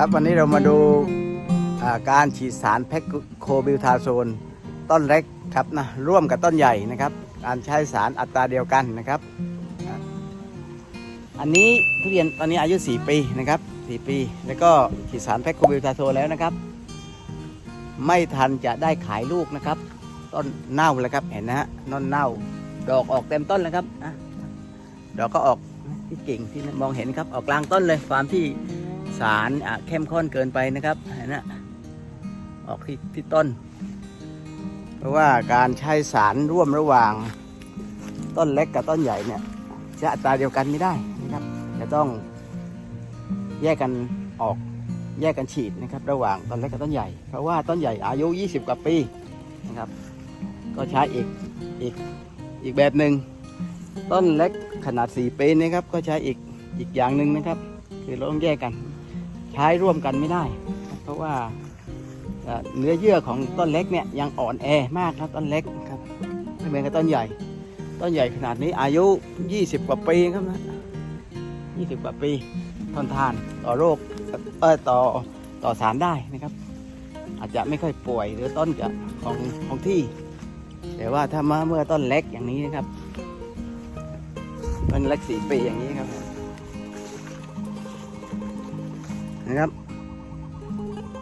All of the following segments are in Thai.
ครับวันนี้เรามาดูาการฉีดสารแพคโคบิลทาโซนต้นเล็กครับนะร่วมกับต้นใหญ่นะครับ การใช้สารอัตราเดียวกันนะครับ อันนี้ทุเรียนตอนนี้อายุ 4 ปีนะครับ 4 ปี แล้วก็ฉีดสารแพคโคบิลทาโซนแล้วนะครับ ไม่ทันจะได้ขายลูกนะครับ ต้นเน่าแล้วครับเห็นนะฮะต้นเน่า ดอกออกเต็มต้นแล้วครับดอกก็ออกที่กิ่งที่มองเห็นครับออกกลางต้นเลยความที่ สารอะเข้มข้นเกินไปนะครับนนะออกที่ที่ต้น เพราะว่าการใช้สารร่วมระหว่างต้นเล็กกับต้นใหญ่เนี่ยจะอัตราเดียวกันไม่ได้นะครับจะต้องแยกกันออกแยกกันฉีดนะครับ ระหว่างต้นเล็กกับต้นใหญ่ เพราะว่าต้นใหญ่อายุ 20 กว่าปีนะครับ ก็ใช้อีกอีกอีกแบบหนึ่งต้นเล็กขนาด 4 ปีนะครับก็ใช้อีกอีกอย่างหนึ่งนะครับ คือเราต้องแยกกัน ใช้ร่วมกันไม่ได้ เพราะว่าเนื้อเยื่อของต้นเล็กเนี่ยยังอ่อนแอมากครับต้นเล็กครับไม่เหมือนกับต้นใหญ่ ต้นใหญ่ขนาดนี้อายุ 20 กว่าปีครับนะ20 กว่าปีทนทานต่อโรคเออต่อต่อสารได้นะครับ อาจจะไม่ค่อยป่วยหรือต้นจะของของที่ แต่ว่าถ้ามาเมื่อต้นเล็กอย่างนี้นะครับต้นเล็กสี่ปีอย่างนี้ครับ นะครับ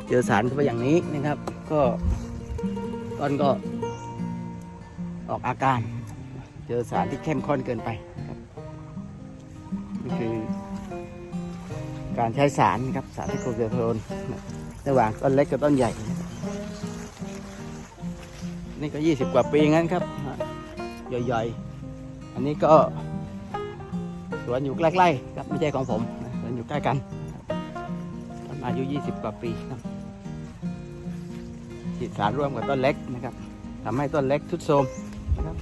เจอสารเข้าไปอย่างนี้นะครับ ก็ต้นก็ออกอาการ เจอสารที่เข้มข้นเกินไปนี่คือ การใช้สารครับสารที่โคเกโทนระหว่างต้นเล็กกับต้นใหญ่ นี่ก็ 20 กว่าปีงั้นครับใหญ่ๆ อันนี้ก็สวนอยู่ใกล้ๆครับไม่ใช่ของผมสวนอยู่ใกล้กัน อายุ 20 กว่าปีครับฉีดสารร่วมกับต้นเล็กนะครับทำให้ต้นเล็กทุดโทรมนะครับ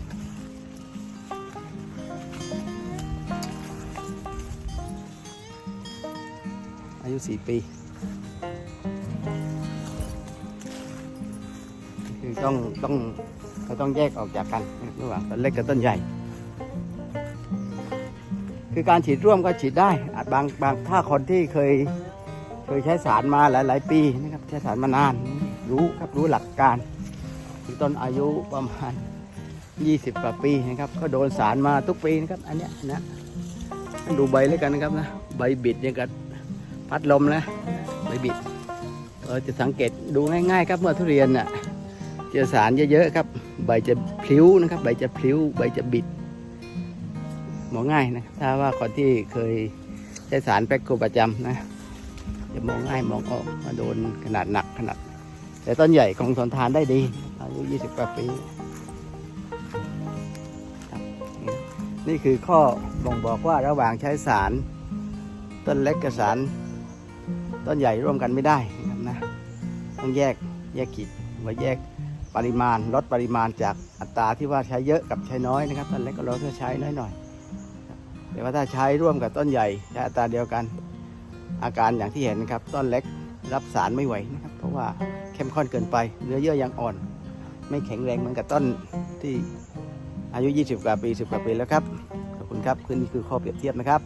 อายุ 4 ปีคือต้องต้องเราต้องแยกออกจากกันระหว่างต้นเล็กกับต้นใหญ่ คือการฉีดร่วมก็ฉีดได้บางบางถ้าคนที่เคย เคยใช้สารมาหลาย ๆ ปีนะครับใช้สารมานาน รู้ครับรู้หลักการคือต้นอายุประมาณ 20กว่าปีนะครับ ก็โดนสารมาทุกปีนะครับ อันเนี้ยนะดูใบเลยกันนะครับนะใบบิดเนี่ยกับพัดลมนะใบบิดเราจะสังเกตดูง่าย ๆ ครับเมื่อทุเรียนน่ะเจอสารเยอะๆครับ ใบจะพลิ้วนะครับ ใบจะพลิ้ว ใบจะบิดมองง่ายนะถ้าว่าคนที่เคยใช้สารแพ็คโคประจำนะ จะมองง่ายมองออกมาโดนขนาดหนักขนาด แต่ต้นใหญ่คงทนทานได้ดีอายุ20กว่าปีนี่คือข้อบ่งบอกว่าระหว่างใช้สาร ต้นเล็กกับสาร ต้นใหญ่ร่วมกันไม่ได้นะครับนะต้องแยกแยกขีดไว้แยกปริมาณลดปริมาณจากอัตราที่ว่าใช้เยอะกับใช้น้อยนะครับต้นเล็กก็ลดใช้น้อยหน่อยแต่ว่าถ้าใช้ร่วมกับต้นใหญ่ใช้อัตราเดียวกัน อาการอย่างที่เห็นครับต้นเล็กรับสารไม่ไหวนะครับ เพราะว่าเข้มข้นเกินไปเนื้อเยื่อยังอ่อน ไม่แข็งแรงเหมือนกับต้นที่อายุ 20 กว่าปี 10 กว่าปีแล้วครับ ขอบคุณครับคือนี่คือข้อเปรียบเทียบนะครับ